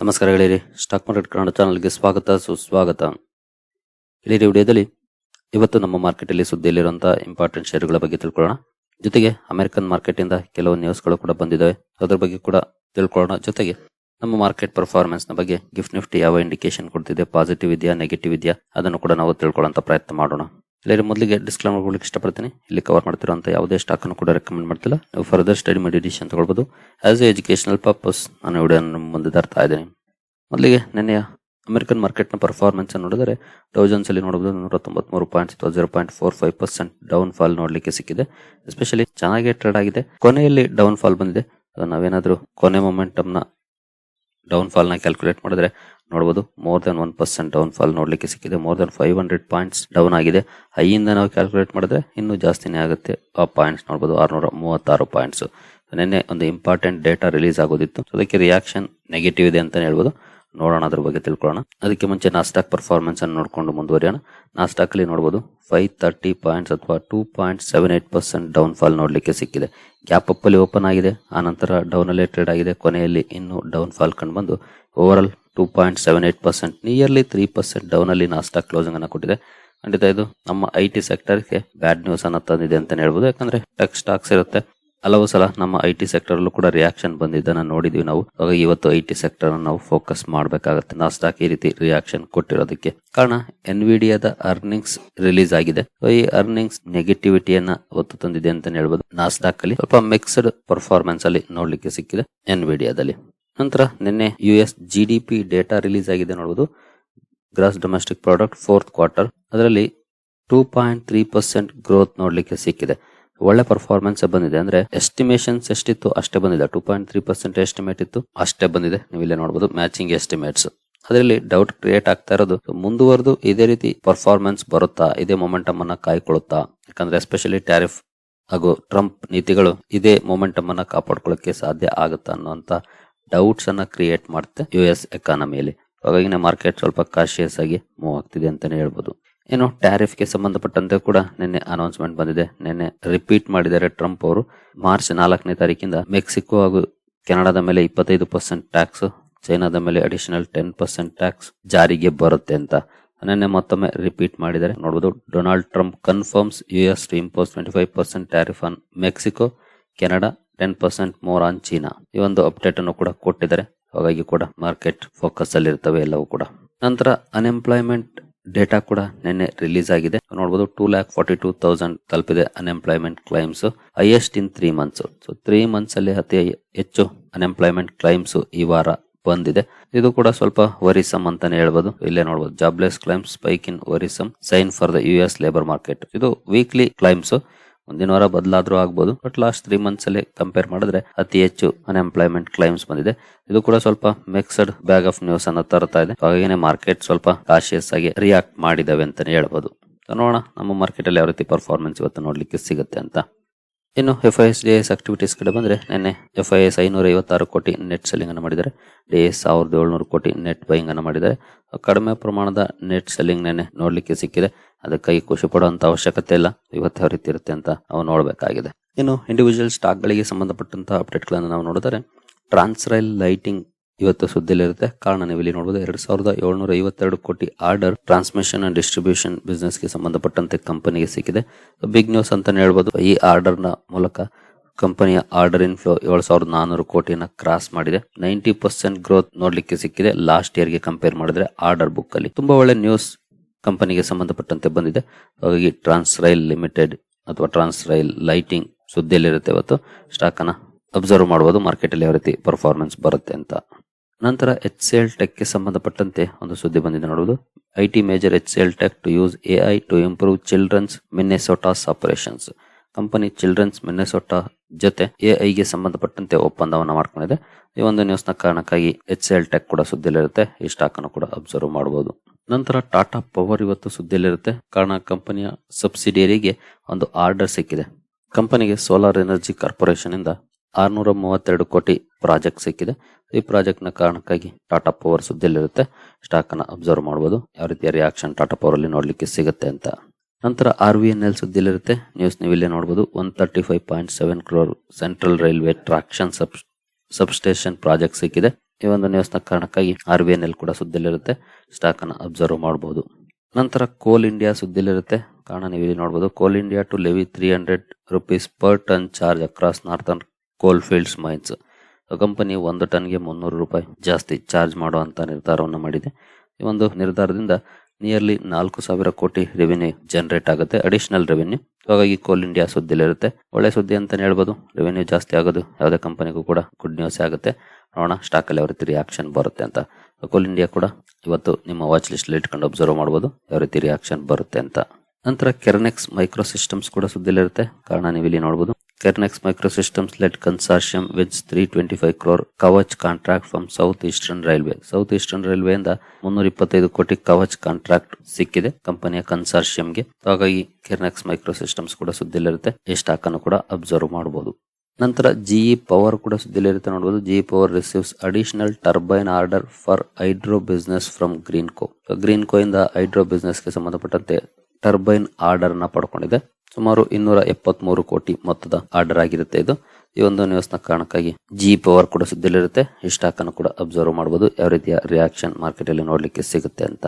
ನಮಸ್ಕಾರ ಗೆಳೆಯರಿ, stock market Kannada ಚಾನಲ್ಗೆ ಸ್ವಾಗತ, ಸುಸ್ವಾಗತ. ಗೆಳೆಯರಿ ವಿಡಿಯೋದಲ್ಲಿ ಇವತ್ತು ನಮ್ಮ ಮಾರ್ಕೆಟಲ್ಲಿ ಸುದ್ದಿಯಲ್ಲಿರುವಂತಹ ಇಂಪಾರ್ಟೆಂಟ್ ಷೇರುಗಳ ಬಗ್ಗೆ ತಿಳ್ಕೊಳ್ಳೋಣ. ಜೊತೆಗೆ ಅಮೆರಿಕನ್ ಮಾರ್ಕೆಟ್ ಇಂದ ಕೆಲವು ನ್ಯೂಸ್ಗಳು ಕೂಡ ಬಂದಿದ್ದಾವೆ. ಅದರ ಬಗ್ಗೆ ಕೂಡ ತಿಳ್ಕೊಳ್ಳೋಣ. ಜೊತೆಗೆ ನಮ್ಮ ಮಾರ್ಕೆಟ್ ಪರ್ಫಾರ್ಮೆನ್ಸ್ ಬಗ್ಗೆ ಗಿಫ್ಟ್ ನಿಫ್ಟಿ ಯಾವ ಇಂಡಿಕೇಶನ್ ಕೊಡ್ತಿದೆ? ಪಾಸಿಟಿವ್ ಇದೆಯಾ ನೆಗೆಟಿವ್ ಇದೆಯಾ? ಅದನ್ನು ಕೂಡ ನಾವು ತಿಳ್ಕೊಳ್ಳೋಂಥ ಪ್ರಯತ್ನ ಮಾಡೋಣ. ಇಲ್ಲಿ ಮೊದಲಿಗೆ ಡಿಸ್ಕ್ಲೈಮರ್ ಕೊಡ್ಲಿಕ್ಕೆ ಇಷ್ಟಪಡ್ತೀನಿ. ಇಲ್ಲಿ ಕವರ್ ಮಾಡ್ತಿರೋಂತ ಯಾವುದೇ ಸ್ಟಾಕ್ ಅನ್ನು ಕೂಡ ರೆಕಮೆಂಡ್ ಮಾಡ್ತಿಲ್ಲ. ನೀವು ಫರ್ದರ್ ಸ್ಟಡಿ ಮಾಡಿ ಡಿಸಿಷನ್ ತಗೊಳ್ಬಹುದು ಆಸ್ ಎ ಎಜುಕೇಶನಲ್ ಪರ್ಪಸ್ ನಾನು ವಿಡಿಯೋ ಮುಂದೆ ತರ್ತಾ ಇದ್ದೀನಿ. ಮೊದಲಿಗೆ ನಿನ್ನೆಯ ಅಮೆರಿಕನ್ ಮಾರ್ಕೆಟ್ನ ಪರ್ಫಾರ್ಮೆನ್ಸ್ ನೋಡಿದ್ರೆ ಡೌಜನ್ಸ್ ಅಲ್ಲಿ ನೋಡಬಹುದು ನೂರ ತೊಂಬತ್ಮೂರು ಪಾಯಿಂಟ್ಸ್ ಅಥವಾ zero point four five percent down fall ನೋಡ್ಲಿಕ್ಕೆ ಸಿಕ್ಕಿದೆ. ಎಸ್ಪೆಷಲಿ ಚೆನ್ನಾಗಿ ಟ್ರೇಡ್ ಆಗಿದೆ. ಕೊನೆಯಲ್ಲಿ ಡೌನ್ ಫಾಲ್ ಬಂದಿದೆ ನಾವೇನಾದ್ರೂ ಕೊನೆ ಮೊಮೆಂಟಮ್ನ ಡೌನ್ ಫಾಲ್ನ ಕ್ಯಾಲ್ಕುಲೇಟ್ ಮಾಡಿದ್ರೆ ನೋಡಬಹುದು more than one percent down fall ನೋಡ್ಲಿಕ್ಕೆ ಸಿಕ್ಕಿದೆ. More than five hundred points down ಆಗಿದೆ. ಹೈಯಿಂದ ನಾವು ಕ್ಯಾಲ್ಕುಲೇಟ್ ಮಾಡಿದ್ರೆ ಇನ್ನೂ ಜಾಸ್ತಿನೇ ಆಗುತ್ತೆ. ಆ ಪಾಯಿಂಟ್ಸ್ ನೋಡಬಹುದು ಆರ್ನೂರ ಮೂವತ್ತಾರು ಪಾಯಿಂಟ್ಸ್ ನಿನ್ನೆ ಒಂದು ಇಂಪಾರ್ಟೆಂಟ್ ಡೇಟಾ ರಿಲೀಸ್ ಆಗೋದಿತ್ತು. ಅದಕ್ಕೆ ರಿಯಾಕ್ಷನ್ ನೆಗೆಟಿವ್ ಇದೆ ಅಂತಾನೆ ಹೇಳ್ಬೋದು. ನೋಡೋಣ, ಅದ್ರ ಬಗ್ಗೆ ತಿಳ್ಕೊಳ್ಳೋಣ. ಅದಕ್ಕೆ ಮುಂಚೆ ನಾಸ್ಟಾಕ್ ಪರ್ಫಾರ್ಮೆನ್ಸ್ ಅನ್ನು ನೋಡ್ಕೊಂಡು ಮುಂದುವರಿಯೋಣ. ನಾಸ್ಟಾಕ್ ಅಲ್ಲಿ ನೋಡಬಹುದು ಫೈವ್ ತರ್ಟಿ ಪಾಯಿಂಟ್ಸ್ ಅಥವಾ two point seven eight percent down fall ನೋಡ್ಲಿಕ್ಕೆ ಸಿಕ್ಕಿದೆ. ಗ್ಯಾಪ್ ಅಪ್ ಅಲ್ಲಿ ಓಪನ್ ಆಗಿದೆ. ಆ ನಂತರ ಡೌನ್ ಅಲ್ಲೇ ಟ್ರೇಡ್ ಆಗಿದೆ. ಕೊನೆಯಲ್ಲಿ ಇನ್ನು ಡೌನ್ ಫಾಲ್ ಕಂಡು ಬಂದು overall two point seven eight percent nearly three percent down ಅಲ್ಲಿ ನಾಸ್ಟಾಕ್ ಕ್ಲೋಸಿಂಗ್ ಅನ್ನು ಕೊಟ್ಟಿದೆ. ಖಂಡಿತ ಇದು ನಮ್ಮ ಐ ಟಿ ಸೆಕ್ಟರ್ಗೆ ಬ್ಯಾಡ್ ನ್ಯೂಸ್ ಅನ್ನ ತಂದಿದೆ ಅಂತ ಹೇಳ್ಬೋದು. ಯಾಕಂದ್ರೆ ಟೆಕ್ ಸ್ಟಾಕ್ಸ್ ಇರುತ್ತೆ. ಹಲವು ಸಲ ನಮ್ಮ ಐ ಟಿ ಸೆಕ್ಟರ್ ಅಲ್ಲೂ ಕೂಡ ರಿಯಾಕ್ಷನ್ ಬಂದಿದ್ದನ್ನು ನೋಡಿದ್ವಿ ನಾವು. ಇವತ್ತು ಐ ಟಿ ಸೆಕ್ಟರ್ ನಾವು ಫೋಕಸ್ ಮಾಡಬೇಕಾಗುತ್ತೆ. ನಾಸ್ಟಾಕ್ ಈ ರೀತಿ ರಿಯಾಕ್ಷನ್ ಕೊಟ್ಟಿರೋದಕ್ಕೆ. ಕಾರಣ ಎನ್ವಿಡಿಯಾದ ಅರ್ನಿಂಗ್ಸ್ ರಿಲೀಸ್ ಆಗಿದೆ. ಈ ಅರ್ನಿಂಗ್ಸ್ ನೆಗೆಟಿವಿಟಿಯನ್ನ ಹೊತ್ತು ತಂದಿದೆ ಅಂತ ಹೇಳ್ಬೋದು. ನಾಸ್ಟಾಕ್ ಅಲ್ಲಿ ಸ್ವಲ್ಪ ಮಿಕ್ಸ್ಡ್ ಪರ್ಫಾರ್ಮೆನ್ಸ್ ಅಲ್ಲಿ ನೋಡ್ಲಿಕ್ಕೆ ಸಿಕ್ಕಿದೆ ಎನ್ವಿಡಿಯಾದಲ್ಲಿ ನಂತರ ನಿನ್ನೆ U S G D P data release ಆಗಿದೆ ನೋಡಬಹುದು gross domestic product fourth quarter ಅದರಲ್ಲಿ two point three percent growth ನೋಡ್ಲಿಕ್ಕೆ ಸಿಕ್ಕಿದೆ. ಒಳ್ಳೆ ಪರ್ಫಾರ್ಮೆನ್ಸ್ ಬಂದಿದೆ. ಅಂದ್ರೆ ಎಸ್ಟಿಮೇಷನ್ಸ್ ಎಷ್ಟಿತ್ತು? ಅಷ್ಟೇ ಬಂದಿದೆ. Two point three percent estimate ಇತ್ತು. ಅಷ್ಟೇ ಬಂದಿದೆ. ನೀವು ಇಲ್ಲಿ ನೋಡಬಹುದು ಮ್ಯಾಚಿಂಗ್ ಎಸ್ಟಿಮೇಟ್ಸ್ ಅದರಲ್ಲಿ ಡೌಟ್ ಕ್ರಿಯೇಟ್ ಆಗ್ತಾ ಇರೋದು, ಮುಂದುವರೆದು ಇದೇ ರೀತಿ ಪರ್ಫಾರ್ಮೆನ್ಸ್ ಬರುತ್ತಾ? ಇದೇ ಮೊಮೆಂಟಮ್ ಅನ್ನ ಕಾಯ್ಕೊಳ್ಳುತ್ತಾ? ಯಾಕಂದ್ರೆ ಎಸ್ಪೆಷಲಿ ಟ್ಯಾರಿಫ್ ಹಾಗೂ ಟ್ರಂಪ್ ನೀತಿಗಳು ಇದೇ ಮೊಮೆಂಟಮ್ ಅನ್ನ ಕಾಪಾಡ್ಕೊಳ್ಳಕ್ಕೆ ಸಾಧ್ಯ ಆಗುತ್ತಾ ಅನ್ನುವಂತ ಡೌಟ್ಸ್ ಅನ್ನ ಕ್ರಿಯೇಟ್ ಮಾಡುತ್ತೆ ಯು ಎಸ್ ಎಕಾನಮಿಯಲ್ಲಿ ಹಾಗಾಗಿ ಮಾರ್ಕೆಟ್ ಸ್ವಲ್ಪ ಕಾಶಿಯಸ್ ಆಗಿ ಮೂವ್ ಆಗ್ತಿದೆ ಅಂತಾನೆ ಹೇಳ್ಬೋದು. ಏನು ಟ್ಯಾರಿಫ್ಗೆ ಸಂಬಂಧಪಟ್ಟಂತೆ ಕೂಡ ನಿನ್ನೆ ಅನೌನ್ಸ್ಮೆಂಟ್ ಬಂದಿದೆ. ನಿನ್ನೆ ರಿಪೀಟ್ ಮಾಡಿದ್ದಾರೆ ಟ್ರಂಪ್ ಅವರು. ಮಾರ್ಚ್ ನಾಲ್ಕನೇ ತಾರೀಕಿಂದ ಮೆಕ್ಸಿಕೋ ಹಾಗೂ ಕೆನಡಾದ ಮೇಲೆ ಇಪ್ಪತ್ತೈದು ಪರ್ಸೆಂಟ್ ಟ್ಯಾಕ್ಸ್ ಚೈನಾದ ಮೇಲೆ ಅಡಿಷನಲ್ ಟೆನ್ ಪರ್ಸೆಂಟ್ ಟ್ಯಾಕ್ಸ್ ಜಾರಿಗೆ ಬರುತ್ತೆ ಅಂತ. ನಿನ್ನೆ ಮತ್ತೊಮ್ಮೆ ರಿಪೀಟ್ ಮಾಡಿದ್ದಾರೆ. ನೋಡಬಹುದು Donald Trump confirms U S to impose twenty five percent tariff on Mexico Canada ten percent more on China. ಈ ಒಂದು ಅಪ್ಡೇಟ್ ಅನ್ನು ಕೂಡ ಕೊಟ್ಟಿದ್ದಾರೆ. ಹಾಗಾಗಿ ಕೂಡ ಮಾರ್ಕೆಟ್ ಫೋಕಸ್ ಅಲ್ಲಿ ಇರ್ತವೆ ಎಲ್ಲವೂ ಕೂಡ. ನಂತರ ಅನ್ಎಂಪ್ಲಾಯ್ಮೆಂಟ್ ಡೇಟಾ ಕೂಡ ನಿನ್ನೆ ರಿಲೀಸ್ ಆಗಿದೆ. ನೋಡಬಹುದು two lakh forty two thousand ತಲುಪಿದೆ unemployment claims highest in three months so three months ಅಲ್ಲಿ ಅತಿ ಹೆಚ್ಚು ಅನ್ಎಂಪ್ಲಾಯ್ಮೆಂಟ್ ಕ್ಲೈಮ್ಸ್ ಈ ವಾರ ಬಂದಿದೆ. ಇದು ಕೂಡ ಸ್ವಲ್ಪ ವರಿಸಮ್ ಅಂತಾನೆ ಹೇಳ್ಬೋದು. ಇಲ್ಲೇ ನೋಡಬಹುದು jobless claims spike in worrisome sign for the U S labour market ಇದು ವೀಕ್ಲಿ ಕ್ಲೈಮ್ಸ್ ಮುಂದಿನ ವಾರ ಬದಲಾದ್ರೂ ಆಗ್ಬೋದು. ಬಟ್ ಲಾಸ್ಟ್ ತ್ರೀ ಮಂತ್ಸ್ ಅಲ್ಲಿ ಕಂಪೇರ್ ಮಾಡಿದ್ರೆ ಅತಿ ಹೆಚ್ಚು ಅನ್ಎಂಪ್ಲಾಯ್ಮೆಂಟ್ ಕ್ಲೈಮ್ಸ್ ಬಂದಿದೆ. ಇದು ಕೂಡ ಸ್ವಲ್ಪ ಮಿಕ್ಸ್ಡ್ ಬ್ಯಾಗ್ ಆಫ್ ನ್ಯೂಸ್ ಅನ್ನ ತರ್ತಾ ಇದೆ. ಹಾಗಾಗಿ ಮಾರ್ಕೆಟ್ ಸ್ವಲ್ಪ ಕಾಶಿಯಸ್ ಆಗಿ ರಿಯಾಕ್ಟ್ ಮಾಡಿದಾವೆ ಅಂತಾನೆ ಹೇಳ್ಬೋದು. ನೋಡೋಣ ನಮ್ಮ ಮಾರ್ಕೆಟ್ ಅಲ್ಲಿ ಯಾವ ರೀತಿ ಪರ್ಫಾರ್ಮೆನ್ಸ್ ಇವತ್ತು ನೋಡ್ಲಿಕ್ಕೆ ಸಿಗುತ್ತೆ ಅಂತ. ಇನ್ನು F I S D S activities ಕಡೆ ಬಂದರೆ ನಿನ್ನೆ ಎಫ್ ಐ ಎಸ್ ಐನೂರ ಐವತ್ತಾರು ಕೋಟಿ ನೆಟ್ ಸೆಲ್ಲಿಂಗ್ ಅನ್ನು ಮಾಡಿದ್ದಾರೆ. ಡಿ ಎಸ್ ಸಾವಿರದ ಏಳ್ನೂರು ಕೋಟಿ ನೆಟ್ ಬೈಯಿಂಗ್ ಅನ್ನು ಮಾಡಿದ್ದಾರೆ. ಕಡಿಮೆ ಪ್ರಮಾಣದ ನೆಟ್ ಸೆಲ್ಲಿಂಗ್ ನೆನ್ನೆ ನೋಡಲಿಕ್ಕೆ ಸಿಕ್ಕಿದೆ. ಅದಕ್ಕಾಗಿ ಖುಷಿ ಪಡುವಂಥ ಅವಶ್ಯಕತೆ ಇಲ್ಲ. ಇವತ್ತು ಯಾವ ರೀತಿ ಇರುತ್ತೆ ಅಂತ ನಾವು ನೋಡಬೇಕಾಗಿದೆ. ಇನ್ನು ಇಂಡಿವಿಜುವಲ್ ಸ್ಟಾಕ್ಗಳಿಗೆ ಸಂಬಂಧಪಟ್ಟಂತಹ ಅಪ್ಡೇಟ್ಗಳನ್ನು ನಾವು ನೋಡಿದರೆ ಟ್ರಾನ್ಸ್ರೈಲ್ ಲೈಟಿಂಗ್ ಇವತ್ತು ಸುದ್ದಿಯಲ್ಲಿರುತ್ತೆ. ಕಾರಣ ನೀವು ಇಲ್ಲಿ ನೋಡಬಹುದು ಎರಡ್ ಸಾವಿರದ ಏಳ್ನೂರ ಐವತ್ತೆರಡು ಕೋಟಿ ಆರ್ಡರ್ ಟ್ರಾನ್ಸ್ಮಿಷನ್ ಅಂಡ್ ಡಿಸ್ಟ್ರಿಬ್ಯೂಷನ್ ಬಿಸ್ನೆಸ್ಗೆ ಸಂಬಂಧಪಟ್ಟಂತೆ ಕಂಪನಿಗೆ ಸಿಕ್ಕಿದೆ. ಬಿಗ್ ನ್ಯೂಸ್ ಅಂತಾನೆ ಹೇಳ್ಬೋದು, ಈ ಆರ್ಡರ್ನ ಮೂಲಕ ಕಂಪನಿಯ ಆರ್ಡರ್ ಇನ್ ಫ್ಲೋ ಏಳು ಸಾವಿರದ ನಾನೂರು ಕೋಟಿಯನ್ನ ಕ್ರಾಸ್ ಮಾಡಿದೆ. ನೈಂಟಿ ಪರ್ಸೆಂಟ್ ಗ್ರೋತ್ ನೋಡ್ಲಿಕ್ಕೆ ಸಿಕ್ಕಿದೆ. ಲಾಸ್ಟ್ ಇಯರ್ಗೆ ಕಂಪೇರ್ ಮಾಡಿದ್ರೆ ಆರ್ಡರ್ ಬುಕ್ ಅಲ್ಲಿ ತುಂಬಾ ಒಳ್ಳೆ ನ್ಯೂಸ್ ಕಂಪನಿಗೆ ಸಂಬಂಧಪಟ್ಟಂತೆ ಬಂದಿದೆ. ಹಾಗಾಗಿ ಟ್ರಾನ್ಸ್ ರೈಲ್ ಲಿಮಿಟೆಡ್ ಅಥವಾ ಟ್ರಾನ್ಸ್ ರೈಲ್ ಲೈಟಿಂಗ್ ಸುದ್ದಿಯಲ್ಲಿರುತ್ತೆ ಇವತ್ತು. ಸ್ಟಾಕ್ ಅನ್ನ ಅಬ್ಸರ್ವ್ ಮಾಡಬಹುದು ಮಾರ್ಕೆಟ್ ಅಲ್ಲಿ ಯಾವ ರೀತಿ ಪರ್ಫಾರ್ಮೆನ್ಸ್ ಬರುತ್ತೆ ಅಂತ. ನಂತರ ಎಚ್ ಸಿ ಎಲ್ ಟೆಕ್ಗೆ ಸಂಬಂಧಪಟ್ಟಂತೆ ಒಂದು ಸುದ್ದಿ ಬಂದಿದೆ ನೋಡುವುದು. I T major H C L tech to use A I to improve children's Minnesota's operations company children's Minnesota ಜೊತೆ ಎ ಗೆ ಸಂಬಂಧಪಟ್ಟಂತೆ ಒಪ್ಪಂದವನ್ನು ಮಾಡ್ಕೊಂಡಿದೆ. ಈ ಒಂದು ನ್ಯೂಸ್ನ ಕಾರಣಕ್ಕಾಗಿ ಎಚ್ ಸಿ ಎಲ್ ಟೆಕ್ ಕೂಡ ಸುದ್ದಿಯಲ್ಲಿರುತ್ತೆ. ಈ ಸ್ಟಾಕ್ ಅನ್ನು ಕೂಡ ಅಬ್ಸರ್ವ್ ಮಾಡಬಹುದು ನಂತರ ಟಾಟಾ ಪವರ್ ಇವತ್ತು ಸುದ್ದಿಯಲ್ಲಿರುತ್ತೆ. ಕಾರಣ ಕಂಪನಿಯ ಸಬ್ಸಿಡಿಯರಿಗೆ ಒಂದು ಆರ್ಡರ್ ಸಿಕ್ಕಿದೆ. ಕಂಪನಿಗೆ ಸೋಲಾರ್ ಎನರ್ಜಿ ಕಾರ್ಪೊರೇಷನ್ ಇಂದ ಆರ್ನೂರ ಮೂವತ್ತೆರಡು ಕೋಟಿ ಪ್ರಾಜೆಕ್ಟ್ ಸಿಕ್ಕಿದೆ. ಈ ಪ್ರಾಜೆಕ್ಟ್ನ ಕಾರಣಕ್ಕಾಗಿ ಟಾಟಾ ಪವರ್ ಸುದ್ದಿಯಲ್ಲಿರುತ್ತೆ. ಸ್ಟಾಕ್ ಅನ್ನ ಅಬ್ಸರ್ವ್ ಮಾಡಬಹುದು ಯಾವ ರೀತಿಯ ರಿಯಾಕ್ಷನ್ ಟಾಟಾ ಪವರ್ ಅಲ್ಲಿ ನೋಡ್ಲಿಕ್ಕೆ ಸಿಗುತ್ತೆ ಅಂತ. ನಂತರ ಆರ್ ವಿ ಎನ್ ಎಲ್ ಸುದ್ದಿಯಲ್ಲಿರುತ್ತೆ. ನ್ಯೂಸ್ ನೀವು ಇಲ್ಲೇ ನೋಡಬಹುದು one thirty five point seven crore central railway traction sub substation project ಸಿಕ್ಕಿದೆ. ಈ ಒಂದು ನ್ಯೂಸ್ನ ಕಾರಣಕ್ಕಾಗಿ ಆರ್ ವಿ ಎನ್ ಎಲ್ ಕೂಡ ಸುದ್ದಿಯಲ್ಲಿರುತ್ತೆ. ಸ್ಟಾಕ್ ಅನ್ನು ಅಬ್ಸರ್ವ್ ಮಾಡಬಹುದು ನಂತರ ಕೋಲ್ ಇಂಡಿಯಾ ಸುದ್ದಿಲಿರುತ್ತೆ ಕಾರಣ ನೀವು ಇಲ್ಲಿ ನೋಡಬಹುದು coal India to levy three hundred rupees per ton charge across northern coalfields mines company ಒಂದು ಟನ್ಗೆ ಮುನ್ನೂರು ರೂಪಾಯಿ ಜಾಸ್ತಿ ಚಾರ್ಜ್ ಮಾಡುವಂತ ನಿರ್ಧಾರವನ್ನು ಮಾಡಿದೆ. ಈ ಒಂದು ನಿರ್ಧಾರದಿಂದ ನಿಯರ್ಲಿ ನಾಲ್ಕು ಸಾವಿರ ಕೋಟಿ ರೆವಿನ್ಯೂ ಜನರೇಟ್ ಆಗುತ್ತೆ. ಅಡಿಷನಲ್ ರೆವಿನ್ಯೂ ಹಾಗಾಗಿ ಕೋಲ್ ಇಂಡಿಯಾ ಸುದ್ದಿಲಿರುತ್ತೆ. ಒಳ್ಳೆ ಸುದ್ದಿ ಅಂತಾನೆ ಹೇಳ್ಬೋದು. ರೆವಿನ್ಯೂ ಜಾಸ್ತಿ ಆಗೋದು ಯಾವುದೇ ಕಂಪನಿಗೂ ಕೂಡ ಗುಡ್ ನ್ಯೂಸ್ ಆಗುತ್ತೆ. ನೋಡೋಣ ಸ್ಟಾಕ್ ಅಲ್ಲಿ ಯಾವ ರೀತಿ ರಿಯಾಕ್ಷನ್ ಬರುತ್ತೆ ಅಂತ. ಕೋಲ್ ಇಂಡಿಯಾ ಕೂಡ ಇವತ್ತು ನಿಮ್ಮ ವಾಚ್ ಲಿಸ್ಟ್ ಇಟ್ಕೊಂಡು ಅಬ್ಸರ್ವ್ ಮಾಡಬಹುದು ಯಾವ ರೀತಿ ರಿಯಾಕ್ಷನ್ ಬರುತ್ತೆ ಅಂತ. ನಂತರ ಕೆರನೆಕ್ಸ್ ಮೈಕ್ರೋ ಸಿಸ್ಟಮ್ಸ್ ಕೂಡ ಸುದ್ದಿಲಿರುತ್ತೆ. ಕಾರಣ ನೀವು ಇಲ್ಲಿ ನೋಡಬಹುದು let consortium with three twenty five crore Kavach contract from south eastern railway south eastern railway ಇಂದ ಮುನ್ನೂರ ಇಪ್ಪತ್ತೈದು ಕೋಟಿ ಕವಚ್ ಕಾಂಟ್ರಾಕ್ಟ್ ಸಿಕ್ಕಿದೆ ಕಂಪನಿಯ ಕನ್ಸಾರ್ಷಿಯಂಗೆ ಹಾಗಾಗಿ ಕೆರ್ನೆಕ್ಸ್ ಮೈಕ್ರೋ ಸಿಸ್ಟಮ್ಸ್ ಕೂಡ ಸುದ್ದಿಲಿರುತ್ತೆ ಈ ಸ್ಟಾಕ್ ಅನ್ನು ಕೂಡ ಅಬ್ಸರ್ವ್ ಮಾಡಬಹುದು ನಂತರ ಜಿಇ ಪವರ್ ಕೂಡ ಸುದ್ದಿಲಿರುತ್ತೆ ನೋಡಬಹುದು GE power receives additional turbine order for hydro business from Greenko Greenko ಇಂದ ಹೈಡ್ರೋ ಬಿಸ್ನೆಸ್ಗೆ ಸಂಬಂಧಪಟ್ಟಂತೆ ಟರ್ಬೈನ್ ಆರ್ಡರ್ನ ಪಡ್ಕೊಂಡಿದೆ. ಸುಮಾರು ಇನ್ನೂರ ಎಪ್ಪತ್ಮೂರು ಕೋಟಿ ಮೊತ್ತದ ಆರ್ಡರ್ ಆಗಿರುತ್ತೆ ಇದು. ಈ ಒಂದು ನ್ಯೂಸ್ನ ಕಾರಣಕ್ಕಾಗಿ ಜಿ ಪವರ್ ಕೂಡ ಸುದ್ದಿಲಿರುತ್ತೆ ಈ ಸ್ಟಾಕ್ ಅನ್ನು ಕೂಡ ಅಬ್ಸರ್ವ್ ಮಾಡಬಹುದು ಯಾವ ರೀತಿಯ ರಿಯಾಕ್ಷನ್ ಮಾರ್ಕೆಟ್ ಅಲ್ಲಿ ನೋಡ್ಲಿಕ್ಕೆ ಸಿಗುತ್ತೆ ಅಂತ.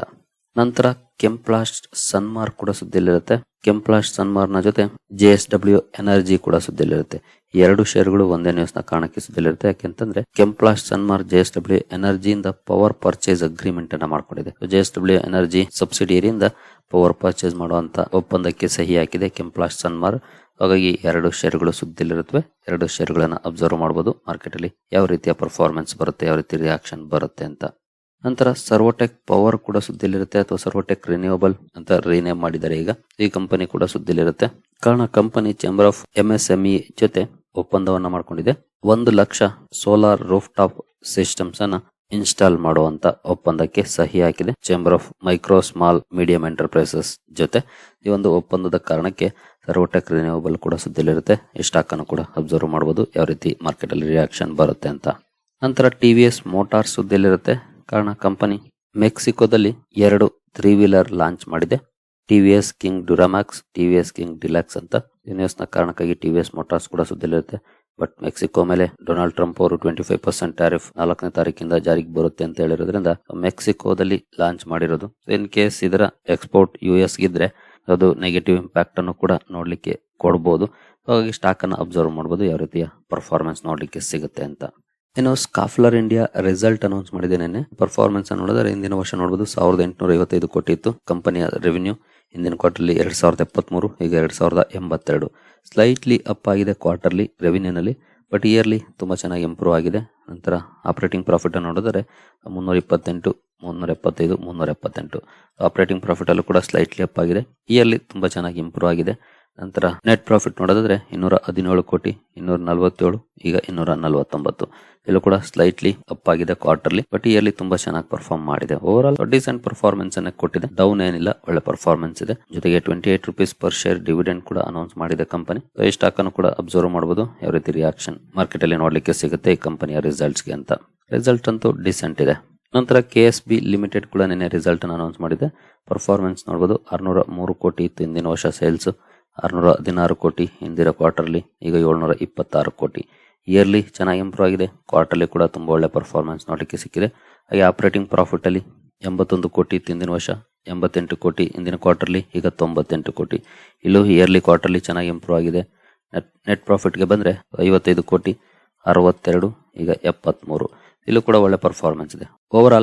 ನಂತರ ಕೆಂಪ್ಲಾಸ್ಟ್ ಸನ್ಮಾರ್ಕ್ ಕೂಡ ಸುದ್ದಿಲಿರುತ್ತೆ ಕೆಂಪ್ಲಾಸ್ಟ್ ಸನ್ಮಾರ್ನ ಜೊತೆ ಜೆ ಎಸ್ ಡಬ್ಲ್ಯೂ ಎನರ್ಜಿ ಕೂಡ ಸುದ್ದಿಲಿರುತ್ತೆ ಎರಡು ಶೇರ್ಗಳು ಒಂದೇ ನ್ಯೂಸ್ನ ಕಾರಣಕ್ಕೆ ಸುದ್ದಿಲಿರುತ್ತೆ ಯಾಕೆಂತಂದ್ರೆ, Chemplast Sanmar JS W energy ಇಂದ ಪವರ್ ಪರ್ಚೇಸ್ ಅಗ್ರಿಮೆಂಟ್ ಅನ್ನ ಮಾಡಿಕೊಂಡಿದೆ. ಜೆಎಸ್ ಡಬ್ಲ್ಯೂ ಎನರ್ಜಿ ಸಬ್ಸಿಡಿಯರಿಯಿಂದ ಪವರ್ ಪರ್ಚೇಸ್ ಮಾಡುವಂತ ಒಪ್ಪಂದಕ್ಕೆ ಸಹಿ ಹಾಕಿದೆ ಕೆಂಪ್ಲಾಸ್ಟ್ ಸನ್ಮಾರ್ ಹಾಗಾಗಿ ಎರಡು ಶೇರ್ಗಳು ಸುದ್ದಿಲಿರುತ್ತವೆ ಎರಡು ಶೇರ್ಗಳನ್ನ ಅಬ್ಸರ್ವ್ ಮಾಡಬಹುದು ಮಾರ್ಕೆಟ್ ಅಲ್ಲಿ ಯಾವ ರೀತಿಯ ಪರ್ಫಾರ್ಮೆನ್ಸ್ ಬರುತ್ತೆ, ಯಾವ ರೀತಿ ರಿಯಾಕ್ಷನ್ ಬರುತ್ತೆ ಅಂತ. ನಂತರ ಸರ್ವೋಟೆಕ್ ಪವರ್ ಕೂಡ ಸುದ್ದಿಲಿರುತ್ತೆ ಅಥವಾ ಸರ್ವೋಟೆಕ್ ರಿನ್ಯೂವಬಲ್ ಅಂತ ರಿನೇಮ್ ಮಾಡಿದ್ದಾರೆ ಈಗ. ಈ ಕಂಪನಿ ಕೂಡ ಸುದ್ದಿಲಿರುತ್ತೆ ಕಾರಣ ಕಂಪನಿ ಚೇಂಬರ್ ಆಫ್ ಎಂಎಸ್ಎಂಇ ಜೊತೆ ಒಪ್ಪಂದವನ್ನ ಮಾಡಿಕೊಂಡಿದೆ. ಒಂದು lakh solar roof top systems ಅನ್ನ ಇನ್ಸ್ಟಾಲ್ ಮಾಡುವಂತ ಒಪ್ಪಂದಕ್ಕೆ ಸಹಿ ಹಾಕಿದೆ. Chamber of micro small medium enterprises ಜೊತೆ ಈ ಒಂದು ಒಪ್ಪಂದದ ಕಾರಣಕ್ಕೆ ಸರ್ವೋಟೆಕ್ ರಿನ್ಯೂವಬಲ್ ಕೂಡ ಸುದ್ದಿಲಿರುತ್ತೆ ಈ ಸ್ಟಾಕ್ ಅನ್ನು ಕೂಡ ಅಬ್ಸರ್ವ್ ಮಾಡಬಹುದು ಯಾವ ರೀತಿ ಮಾರ್ಕೆಟ್ ಅಲ್ಲಿ ರಿಯಾಕ್ಷನ್ ಬರುತ್ತೆ ಅಂತ. ನಂತರ ಟಿವಿಎಸ್ ಮೋಟಾರ್ ಸುದ್ದಿಲಿರುತ್ತೆ ಕಾರಣ ಕಂಪನಿ ಮೆಕ್ಸಿಕೋದಲ್ಲಿ ಎರಡು ತ್ರೀ ವೀಲರ್ ಲಾಂಚ್ ಮಾಡಿದೆ. TVS king Duramax TVS king deluxe ಅಂತ. ಈ ನ್ಯೂಸ್ನ ಕಾರಣಕ್ಕಾಗಿ ಎಸ್ ಮೋಟಾರ್ಸ್ ಕೂಡ ಸುದ್ದಿಲಿರುತ್ತೆ ಬಟ್ ಮೆಕ್ಸಿಕೋ ಮೇಲೆ ಡೊನಾಲ್ಡ್ ಟ್ರಂಪ್ ಅವರು ಟ್ವೆಂಟಿ ಫೈವ್ ಪರ್ಸೆಂಟ್ ಟ್ಯಾರಿಫ್ ನಾಲ್ಕನೇ ತಾರೀಕಿಂದ ಜಾರಿಗೆ ಬರುತ್ತೆ ಅಂತ ಹೇಳಿರೋದ್ರಿಂದ ಮೆಕ್ಸಿಕೋದಲ್ಲಿ ಲಾಂಚ್ ಮಾಡಿರೋದು. ಇನ್ ಕೇಸ್ ಇದರ ಎಕ್ಸ್ಪೋರ್ಟ್ ಯು ಎಸ್ ಗಿದ್ರೆ ಅದು ನೆಗೆಟಿವ್ ಇಂಪ್ಯಾಕ್ಟ್ ಅನ್ನು ಕೂಡ ನೋಡ್ಲಿಕ್ಕೆ ಕೊಡಬಹುದು ಹಾಗಾಗಿ ಸ್ಟಾಕ್ ಅನ್ನು ಅಬ್ಸರ್ವ್ ಮಾಡಬಹುದು ಯಾವ ರೀತಿಯ ಪರ್ಫಾರ್ಮೆನ್ಸ್ ನೋಡ್ಲಿಕ್ಕೆ ಸಿಗುತ್ತೆ ಅಂತ. ಇನ್ನು ಸ್ಕಾಫ್ಲರ್ ಇಂಡಿಯಾ ರಿಸಲ್ಟ್ ಅನೌನ್ಸ್ ಮಾಡಿದೆ ನಿನ್ನೆ. ಪರ್ಫಾರ್ಮೆನ್ಸ್ ನೋಡಿದ್ರೆ ಹಿಂದಿನ ವರ್ಷ ನೋಡಬಹುದು ಸಾವಿರದ ಎಂಟುನೂರ ಐವತ್ತೈದು ಕೋಟಿ ಇತ್ತು. ಕಂಪನಿಯ ರೆವಿನ್ಯೂ ಹಿಂದಿನ ಕ್ವಾರ್ಟರ್ಲಿ ಎರಡ್ ಸಾವಿರದ ಎಪ್ಪತ್ಮೂರು, ಈಗ ಎರಡ್ ಸಾವಿರದ ಎಂಬತ್ತೆರಡು. ಸ್ಲೈಟ್ಲಿ ಅಪ್ ಆಗಿದೆ ಕ್ವಾರ್ಟರ್ಲಿ ರೆವಿನ್ಯೂನಲ್ಲಿ ಬಟ್ ಇಯರ್ಲಿ ತುಂಬಾ ಚೆನ್ನಾಗಿ ಇಂಪ್ರೂವ್ ಆಗಿದೆ. ನಂತರ ಆಪರೇಟಿಂಗ್ ಪ್ರಾಫಿಟ್ ನೋಡಿದರೆ ಮುನ್ನೂರ ಇಪ್ಪತ್ತೆಂಟು ಮುನ್ನೂರ ಎಪ್ಪತ್ತೈದು ಮುನ್ನೂರ ಎಪ್ಪತ್ತೆಂಟು ಆಪರೇಟಿಂಗ್ ಪ್ರಾಫಿಟ್ ಅಲ್ಲೂ ಕೂಡ ಸ್ಲೈಟ್ಲಿ ಅಪ್ ಆಗಿದೆ. ಇಯರ್ಲಿ ತುಂಬಾ ಚೆನ್ನಾಗಿ ಇಂಪ್ರೂವ್ ಆಗಿದೆ. ನಂತರ ನೆಟ್ ಪ್ರಾಫಿಟ್ ನೋಡೋದಾದ್ರೆ ಇನ್ನೂರ ಹದಿನೇಳು ಕೋಟಿ, ಇನ್ನೂರ ನಲವತ್ತೇಳು, ಈಗ ಇನ್ನೂರ ನಲವತ್ತೊಂಬತ್ತು. ಇಲ್ಲೂ ಕೂಡ ಸ್ಲೈಟ್ಲಿ ಅಪ್ ಆಗಿದೆ ಕ್ವಾರ್ಟರ್ಲಿ ಬಟ್ ಇಯರ್ಲಿ ತುಂಬಾ ಚೆನ್ನಾಗಿ ಪರ್ಫಾರ್ಮ್ ಮಾಡಿದೆ. ಓವರ್ ಆಲ್ ಡಿಸೆಂಟ್ ಪರ್ಫಾರ್ಮೆನ್ಸ್ ಅನ್ನ ಕೊಟ್ಟಿದೆ. ಡೌನ್ ಏನಿಲ್ಲ, ಒಳ್ಳೆ ಪರ್ಫಾರ್ಮೆನ್ಸ್ ಇದೆ. ಜೊತೆಗೆ twenty eight rupees per share dividend ಕೂಡ ಅನೌನ್ಸ್ ಮಾಡಿದೆ ಕಂಪನಿ ಈ ಸ್ಟಾಕ್ ಅನ್ನು ಕೂಡ ಅಬ್ಸರ್ವ್ ಮಾಡಬಹುದು ಯಾವ ರೀತಿ ರಿಯಾಕ್ಷನ್ ಮಾರ್ಕೆಟ್ ಅಲ್ಲಿ ನೋಡ್ಲಿಕ್ಕೆ ಸಿಗುತ್ತೆ ಈ ಕಂಪನಿಯ ರಿಸಲ್ಟ್ಸ್ಗೆ ಅಂತ. ರಿಸಲ್ಟ್ ಅಂತೂ ಡಿಸೆಂಟ್ ಇದೆ. ನಂತರ ಕೆ ಎಸ್ ಬಿ ಲಿಮಿಟೆಡ್ ಕೂಡ ನಿನ್ನೆ ರಿಸಲ್ಟ್ ಅನ್ನು ಅನೌನ್ಸ್ ಮಾಡಿದೆ. ಪರ್ಫಾರ್ಮೆನ್ಸ್ ನೋಡಬಹುದು ಆರ್ನೂರ ಮೂರು ಕೋಟಿ ಇತ್ತು ಹಿಂದಿನ ವರ್ಷ ಸೇಲ್ಸ್ ಆರ್ನೂರ ಹದಿನಾರು ಕೋಟಿ ಹಿಂದಿರೋ ಕ್ವಾರ್ಟರ್ಲಿ, ಈಗ ಏಳ್ನೂರ ಇಪ್ಪತ್ತಾರು ಕೋಟಿ. ಇಯರ್ಲಿ ಚೆನ್ನಾಗಿ ಇಂಪ್ರೂವ್ ಆಗಿದೆ. ಕ್ವಾರ್ಟರ್ಲಿ ಕೂಡ ತುಂಬ ಒಳ್ಳೆ ಪರ್ಫಾರ್ಮೆನ್ಸ್ ನೋಡಲಿಕ್ಕೆ ಸಿಕ್ಕಿದೆ. ಹಾಗೆ ಆಪರೇಟಿಂಗ್ ಪ್ರಾಫಿಟಲ್ಲಿ ಎಂಬತ್ತೊಂದು ಕೋಟಿ ತಿಂದಿನ ವರ್ಷ, ಎಂಬತ್ತೆಂಟು ಕೋಟಿ ಹಿಂದಿನ ಕ್ವಾರ್ಟರ್ಲಿ ಈಗ ತೊಂಬತ್ತೆಂಟು ಕೋಟಿ. ಇಲ್ಲೂ ಇಯರ್ಲಿ ಕ್ವಾರ್ಟರ್ಲಿ ಚೆನ್ನಾಗಿ ಇಂಪ್ರೂವ್ ಆಗಿದೆ. ನೆಟ್ ನೆಟ್ ಪ್ರಾಫಿಟ್ಗೆ ಬಂದರೆ ಐವತ್ತೈದು ಕೋಟಿ, ಅರವತ್ತೆರಡು, ಈಗ ಎಪ್ಪತ್ಮೂರು. ಇಲ್ಲೂ ಕೂಡ ಒಳ್ಳೆ ಪರ್ಫಾರ್ಮೆನ್ಸ್ ಇದೆ. ಓವರ್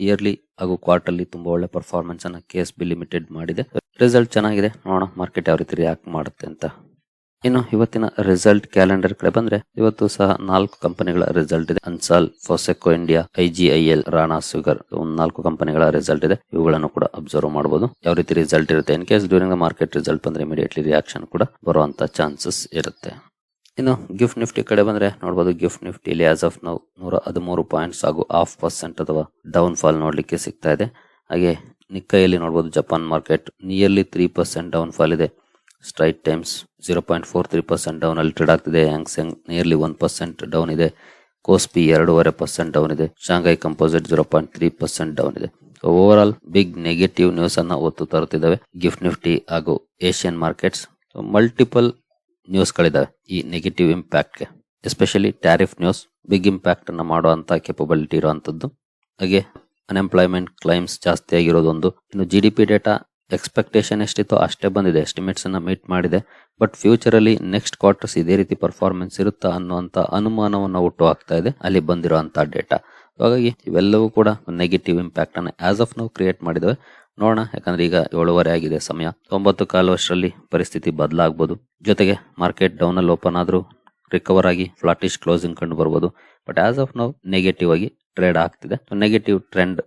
ಇಯರ್ಲಿ ಹಾಗೂ ಕ್ವಾರ್ಟರ್ಲಿ ತುಂಬಾ ಒಳ್ಳೆ ಪರ್ಫಾರ್ಮೆನ್ಸ್ ಅನ್ನ ಕೆ ಬಿ ಲಿಮಿಟೆಡ್ ಮಾಡಿದೆ. ರಿಸಲ್ಟ್ ಚೆನ್ನಾಗಿದೆ. ನೋಡೋಣ ಮಾರ್ಕೆಟ್ ಯಾವ ರೀತಿ ರಿಯಾಕ್ಟ್ ಮಾಡುತ್ತೆ ಅಂತ. ಇನ್ನು ಇವತ್ತಿನ ರಿಸಲ್ಟ್ ಕ್ಯಾಲೆಂಡರ್ ಕಡೆ ಬಂದ್ರೆ ಇವತ್ತು ಸಹ ನಾಲ್ಕು ಕಂಪನಿಗಳ ರಿಸಲ್ಟ್ ಇದೆ. Ansal Foseco India IGIL Rana sugar ಒಂದು ನಾಲ್ಕು ಕಂಪನಿಗಳ ರಿಸಲ್ಟ್ ಇದೆ. ಇವುಗಳನ್ನು ಕೂಡ ಅಬ್ಸರ್ವ್ ಮಾಡಬಹುದು ಯಾವ ರೀತಿ ರಿಸಲ್ಟ್ ಇರುತ್ತೆ? In case during the market result ಬಂದ್ರೆ ಇಮಿಡಿಯೇಟ್ಲಿ ರಿಯಾಕ್ಷನ್ ಕೂಡ ಬರುವಂತ ಚಾನ್ಸಸ್ ಇರುತ್ತೆ. ಇನ್ನು ಗಿಫ್ಟ್ ನಿಫ್ಟಿ ಕಡೆ ಬಂದ್ರೆ ನೋಡಬಹುದು ಗಿಫ್ಟ್ ನಿಫ್ಟಿಲಿ ಆಸ್ ಆಫ್ ನಾವು ನೂರ ಹದಿಮೂರು ಪಾಯಿಂಟ್ಸ್ ಹಾಗೂ ಹಾಫ್ ಪರ್ಸೆಂಟ್ ಅಥವಾ ಡೌನ್ ಫಾಲ್ ನೋಡಲಿಕ್ಕೆ ಸಿಗ್ತಾ ಇದೆ. ಹಾಗೆ ನಿಕ್ಕೈಯಲ್ಲಿ ನೋಡಬಹುದು Japan market nearly three percent down fall ಇದೆ. Straits Times zero point four three percent down ಅಲ್ಲಿ ಟ್ರೇಡ್ ಆಗ್ತಿದೆ. Hang Seng nearly one percent down ಇದೆ. ಕೋಸ್ಪಿ ಎರಡೂವರೆ ಪರ್ಸೆಂಟ್ ಡೌನ್ ಇದೆ. Shanghai composite zero point three percent down ಇದೆ. Over all big negative news ಅನ್ನ ಒತ್ತು ತರುತ್ತಿದ್ದಾವೆ ಗಿಫ್ಟ್ ನಿಫ್ಟಿ ಹಾಗೂ ಏಷ್ಯನ್ ಮಾರ್ಕೆಟ್ಸ್ ಮಲ್ಟಿಪಲ್ ನ್ಯೂಸ್ಗಳಿದಾವೆ ಈ negative ಇಂಪ್ಯಾಕ್ಟ್ಗೆ especially tariff news big impact ಮಾಡುವಂಥ ಕೆಪಬಿಲಿಟಿ ಇರುವಂತದ್ದು ಹಾಗೆ ಅನ್ಎಂಪ್ಲಾಯ್ಮೆಂಟ್ ಕ್ಲೈಮ್ಸ್ ಜಾಸ್ತಿ ಆಗಿರೋದೊಂದು. ಇನ್ನು G D P data expectation ಎಷ್ಟಿತ್ತೋ ಅಷ್ಟೇ ಬಂದಿದೆ. ಎಸ್ಟಿಮೇಟ್ಸನ್ನು ಮೀಟ್ ಮಾಡಿದೆ. ಬಟ್ ಫ್ಯೂಚರ್ ಅಲ್ಲಿ ನೆಕ್ಸ್ಟ್ ಕ್ವಾರ್ಟರ್ಸ್ ಇದೇ ರೀತಿ ಪರ್ಫಾರ್ಮೆನ್ಸ್ ಇರುತ್ತಾ ಅನ್ನುವಂತ ಅನುಮಾನವನ್ನು ಹುಟ್ಟು ಹಾಕ್ತಾ ಇದೆ. ಅಲ್ಲಿ ಬಂದಿರುವಂಥ ಡೇಟಾ ಹಾಗಾಗಿ ಇವೆಲ್ಲವೂ ಕೂಡ ನೆಗೆಟಿವ್ ಇಂಪ್ಯಾಕ್ಟ್ ಆ್ಯಸ್ ಆಫ್ ನಾವು ಕ್ರಿಯೇಟ್ ಮಾಡಿದವೆ. ನೋಡೋಣ, ಯಾಕಂದ್ರೆ ಈಗ ಏಳುವರೆ ಆಗಿದೆ ಸಮಯ. ತೊಂಬತ್ತು ಕಾಲು ವರ್ಷದಲ್ಲಿ ಪರಿಸ್ಥಿತಿ ಬದಲಾಗಬಹುದು ಜೊತೆಗೆ ಮಾರ್ಕೆಟ್ ಡೌನ್ ಅಲ್ಲಿ ಓಪನ್ ಆದರೂ ರಿಕವರ್ ಆಗಿ ಫ್ಲಾಟಿಶ್ ಕ್ಲೋಸಿಂಗ್ ಕಂಡು ಬರ್ಬೋದು. ಬಟ್ ಆಸ್ ಆಫ್ ನಾವು ನೆಗೆಟಿವ್ ಆಗಿ ಟ್ರೇಡ್ ಆಗ್ತಿದೆ. ನೆಗೆಟಿವ್ ಟ್ರೆಂಡ್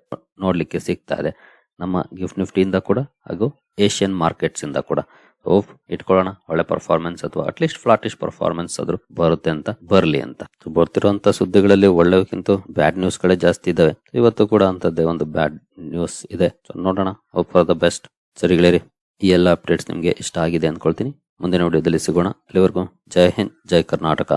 ನೋಡ್ಲಿಕ್ಕೆ ಸಿಗ್ತಾ ಇದೆ. ನಮ್ಮ ಗಿಫ್ಟ್ ನಿಫ್ಟಿಯಿಂದ ಕೂಡ, ಹಾಗೂ ಏಷ್ಯನ್ ಮಾರ್ಕೆಟ್ಸ್ ಇಂದ ಕೂಡ. ಹೋಪ್ ಇಟ್ಕೊಳ್ಳೋಣ. ಒಳ್ಳೆ ಪರ್ಫಾರ್ಮೆನ್ಸ್ ಅಥವಾ ಅಟ್ಲೀಸ್ಟ್ ಫ್ಲಾಟಿಶ್ ಪರ್ಫಾರ್ಮೆನ್ಸ್ ಆದ್ರೂ ಬರುತ್ತೆ ಅಂತ, ಬರ್ಲಿ ಅಂತ. ಬರ್ತಿರುವಂತ ಸುದ್ದಿಗಳಲ್ಲಿ ಒಳ್ಳೆಕ್ಕಿಂತ ಬ್ಯಾಡ್ ನ್ಯೂಸ್ ಗಳೇ ಜಾಸ್ತಿ ಇದಾವೆ. ಇವತ್ತು ಕೂಡ ಅಂತದ್ದೇ ಒಂದು ಬ್ಯಾಡ್ ನ್ಯೂಸ್ ಇದೆ. ನೋಡೋಣ. ಹೋಪ್ ಫಾರ್ ದ ಬೆಸ್ಟ್ ಸರಿಗಳೇರಿ ಈ ಎಲ್ಲ ಅಪ್ಡೇಟ್ಸ್ ನಿಮ್ಗೆ ಇಷ್ಟ ಆಗಿದೆ ಅನ್ಕೊಳ್ತೀನಿ. ಮುಂದಿನ ವಿಡಿಯೋದಲ್ಲಿ ಸಿಗೋಣ. ಅಲ್ಲಿವರೆಗೂ ಜೈ ಹಿಂದ್, ಜೈ ಕರ್ನಾಟಕ.